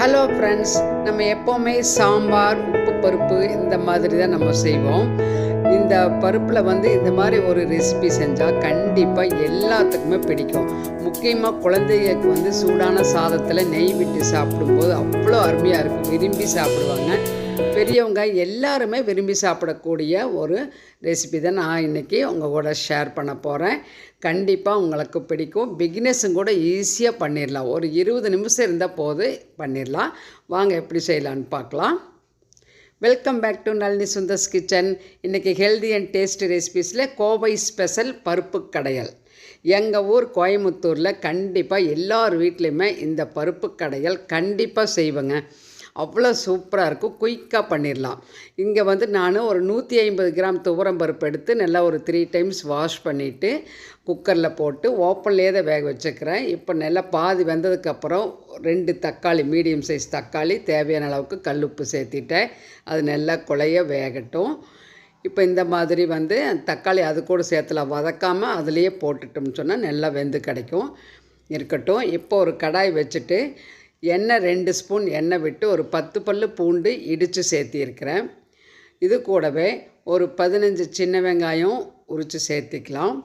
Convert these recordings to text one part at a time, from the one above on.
Hello friends நம்ம எப்போவுமே சாம்பார் உப்பு பருப்பு இந்த மாதிரி தான் நம்ம செய்வோம். இந்த பருப்பில் வந்து இந்த மாதிரி ஒரு ரெசிபி செஞ்சால் கண்டிப்பாக எல்லாத்துக்குமே பிடிக்கும். முக்கியமாக குழந்தைகளுக்கு வந்து சூடான சாதத்தில் நெய் விட்டு சாப்பிடும்போது அவ்வளோ அருமையாக இருக்கும். விரும்பி சாப்பிடுவாங்க. பெரியவங்க எல்லாருமே விரும்பி சாப்பிடக்கூடிய ஒரு ரெசிபி தான் நான் இன்றைக்கி உங்கள் கூட ஷேர் பண்ண போகிறேன் கண்டிப்பாக உங்களுக்கு பிடிக்கும். பிகினஸும் கூட ஈஸியாக பண்ணிடலாம் ஒரு இருபது நிமிஷம் இருந்தால் போது பண்ணிடலாம் வாங்க எப்படி செய்யலான்னு பார்க்கலாம். Welcome back to Nalini Sundar's kitchen இன்றைக்கி ஹெல்தி அண்ட் டேஸ்ட் ரெசிபீஸில் கோவை ஸ்பெஷல் பருப்பு கடையல். எங்கள் ஊர் கோயம்புத்தூரில் கண்டிப்பாக எல்லார் வீட்லேயுமே இந்த பருப்பு கடையல் கண்டிப்பாக செய்வேங்க. அவ்வளோ சூப்பராக இருக்கும். குயிக்காக பண்ணிடலாம். இங்கே வந்து நான் ஒரு நூற்றி ஐம்பது கிராம் துவரம் பருப்பு எடுத்து நல்லா ஒரு த்ரீ டைம்ஸ் வாஷ் பண்ணிவிட்டு குக்கரில் போட்டு ஓப்பன்லேயே தான் வேக வச்சுக்கிறேன். இப்போ நல்லா பாதி வெந்ததுக்கப்புறம் ரெண்டு தக்காளி மீடியம் சைஸ் தக்காளி தேவையான அளவுக்கு கல்லுப்பு சேர்த்திட்டேன். அது நல்லா குழைய வேகட்டும். இப்போ இந்த மாதிரி வந்து தக்காளி அது கூட சேர்த்துல வதக்காமல் அதுலேயே போட்டுட்டோம்னு சொன்னால் நல்லா வெந்து கிடைக்கும். இருக்கட்டும். இப்போ ஒரு கடாய் வச்சுட்டு எண்ணெய் ரெண்டு ஸ்பூன் எண்ணெய் விட்டு ஒரு பத்து பல்லு பூண்டு இடித்து சேர்த்திருக்கிறேன். இது கூடவே ஒரு பதினஞ்சு சின்ன வெங்காயம் உரித்து சேர்த்திக்கலாம்.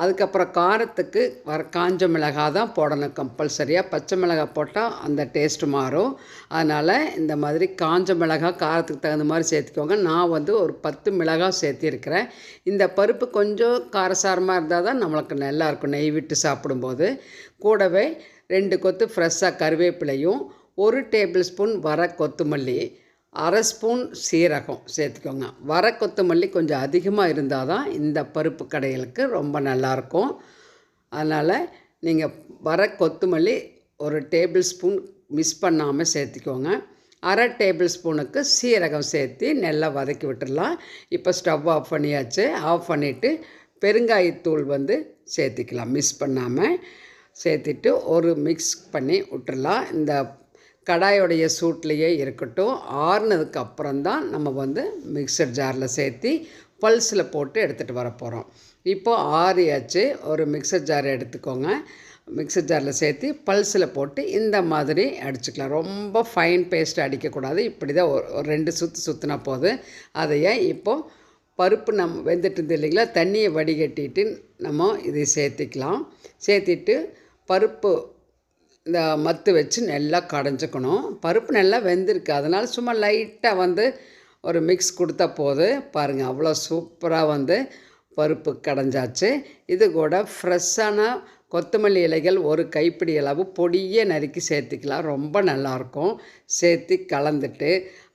அதுக்கப்புறம் காரத்துக்கு வர காஞ்ச மிளகாய் தான் போடணும் கம்பல்சரியாக பச்சை மிளகாய் போட்டால் அந்த டேஸ்ட்டு மாறும். அதனால் இந்த மாதிரி காஞ்ச மிளகாய் காரத்துக்கு தகுந்த மாதிரி சேர்த்துக்கோங்க. நான் வந்து ஒரு பத்து மிளகாய் சேர்த்திருக்கிறேன். இந்த பருப்பு கொஞ்சம் காரசாரமாக இருந்தால் தான் நம்மளுக்கு நல்லாயிருக்கும் நெய் விட்டு சாப்பிடும்போது. கூடவே ரெண்டு கொத்து ஃப்ரெஷ்ஷாக கருவேப்பிலையும் ஒரு டேபிள் ஸ்பூன் வர கொத்தமல்லி. அரை ஸ்பூன் சீரகம் சேர்த்துக்கோங்க. வர கொத்தமல்லி கொஞ்சம் அதிகமாக இருந்தால் தான் இந்த பருப்பு கடைகளுக்கு ரொம்ப நல்லாயிருக்கும். அதனால் நீங்கள் வர கொத்தமல்லி ஒரு டேபிள் ஸ்பூன் மிஸ் பண்ணாமல் சேர்த்துக்கோங்க. அரை டேபிள் ஸ்பூனுக்கு சீரகம் சேர்த்து நல்லா வதக்கி விட்டுடலாம் இப்போ ஸ்டவ் ஆஃப் பண்ணியாச்சு. ஆஃப் பண்ணிவிட்டு பெருங்காயத்தூள் வந்து சேர்த்திக்கலாம். மிஸ் பண்ணாமல் சேர்த்துட்டு ஒரு மிக்ஸ் பண்ணி விட்டுடலாம் இந்த கடாயோடைய சூட்லேயே இருக்கட்டும். ஆறுனதுக்கு அப்புறம்தான் நம்ம வந்து மிக்சர் ஜாரில் சேர்த்து பல்ஸில் போட்டு எடுத்துகிட்டு வர போகிறோம் இப்போது ஆறியாச்சு. ஒரு மிக்சர் ஜார் எடுத்துக்கோங்க. மிக்சர் ஜாரில் சேர்த்து பல்ஸில் போட்டு இந்த மாதிரி அடிச்சுக்கலாம். ரொம்ப ஃபைன் பேஸ்ட் அடிக்கக்கூடாது. இப்படி தான் ஒரு ரெண்டு சுற்று சுற்றினா போதும் அதையே இப்போது பருப்பு நம்ம வெந்துட்டு இருந்து இல்லைங்களா? தண்ணியை வடிகட்டிட்டு நம்ம இதை சேர்த்திக்கலாம். சேர்த்திட்டு பருப்பு இந்த மத்து வச்சு நல்லா கடைஞ்சிக்கணும். பருப்பு நல்லா வெந்திருக்கு. அதனால் சும்மா லைட்டாக வந்து ஒரு மிக்ஸ் கொடுத்தா போது பாருங்கள் அவ்வளோ சூப்பராக வந்து பருப்பு கடைஞ்சாச்சு. இது கூட ஃப்ரெஷ்ஷான கொத்தமல்லி இலைகள் ஒரு கைப்பிடி அளவு பொடியை நறுக்கி சேர்த்துக்கலாம். ரொம்ப நல்லாயிருக்கும். சேர்த்து கலந்துட்டு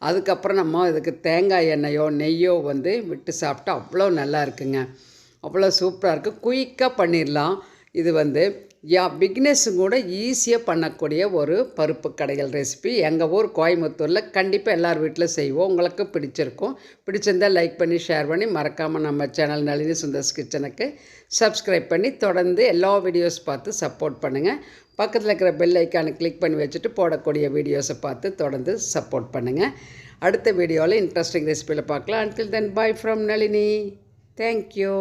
அதுக்கப்புறம் நம்ம இதுக்கு தேங்காய் எண்ணெயோ நெய்யோ வந்து விட்டு சாப்பிட்டா அவ்வளோ நல்லா இருக்குங்க. அவ்வளோ சூப்பராக இருக்குது குயிக்காக பண்ணிடலாம் இது வந்து யா பிக்னஸும் கூட ஈஸியாக பண்ணக்கூடிய ஒரு பருப்பு கடைகள் ரெசிபி. எங்கள் ஊர் கோயம்புத்தூரில் கண்டிப்பாக எல்லார் வீட்டில் செய்வோம். உங்களுக்கு பிடிச்சிருக்கும். பிடிச்சிருந்தால் லைக் பண்ணி ஷேர் பண்ணி மறக்காமல் நம்ம சேனல் நளினி சுந்தர்ஸ் கிச்சனுக்கு சப்ஸ்கிரைப் பண்ணி தொடர்ந்து எல்லா வீடியோஸ் பார்த்து சப்போர்ட் பண்ணுங்கள் பக்கத்தில் இருக்கிற பெல் ஐக்கானை கிளிக் பண்ணி வச்சுட்டு போடக்கூடிய வீடியோஸை பார்த்து தொடர்ந்து சப்போர்ட் பண்ணுங்கள் அடுத்த வீடியோவில் இன்ட்ரெஸ்டிங் ரெசிபியில் பார்க்கலாம். Until then bye from Nalini. Thank you